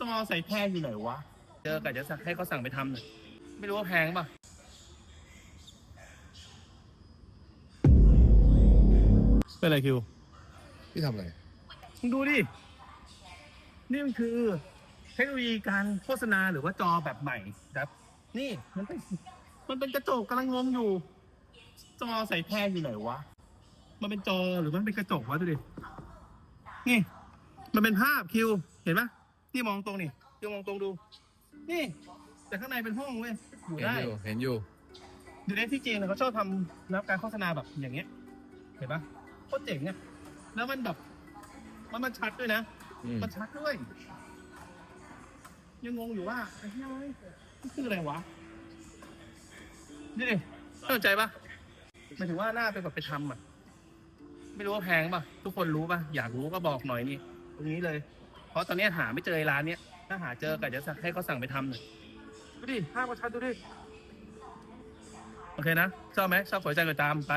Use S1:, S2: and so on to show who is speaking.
S1: จอใส่แพงอยู่ไหนวะ เจอกับจะสั่งให้เขาสั่งไปทำหน่อยไม่รู้ว่าแพงป่ะ เป็นไรคิว
S2: พี่ทำอะไร
S1: มึงดูดิ นี่มันคือเทคโนโลยีการโฆษณาหรือว่าจอแบบใหม่ครับ นี่มันเป็นมันเป็นกระจกกำลังงงอยู่ จอใส่แพงอยู่ไหนวะ มันเป็นจอหรือมันเป็นกระจกวะดูดิ นี่ มันเป็นภาพคิว เห็นไห มนี่มองตรงนี่คิวมองตรงดู นี่ แต่ข้างในเป็นห้องเว้ยอยู่
S2: เห็น
S1: ได้
S2: อยู่ เห็นอยู่
S1: อยู่ในที่จีนเนี่ยเขาชอบทำนะครับการโฆษณาแบบอย่างเงี้ย เห็นปะโคตรเจ๋งเนี่ยแล้วมันแบบ มันมันชัดด้วยนะ
S2: อืม
S1: มันชัดด้วย ยังงงอยู่ว่าไอ้เหี้ยเอ้ยนี่คืออะไรวะ นี่ดิน่าสนใจปะหมายถึงว่าหน้าไปแบบไปทำอะ ไม่รู้ว่าแพงปะทุกคนรู้ปะอยากรู้ก็บอกหน่อยนี่ ตรงนี้เลยเพ ราะตอนนี้หาไม่เจอไอ้ร้านเนี้ยถ้าหาเจอก็เดี๋ยวสั่งให้เขาสั่งไปทำหน่อยดูดิภาพก็ชัดดูดิ โอเคนะ ชอบไหมชอบสวยใจก็ตามไป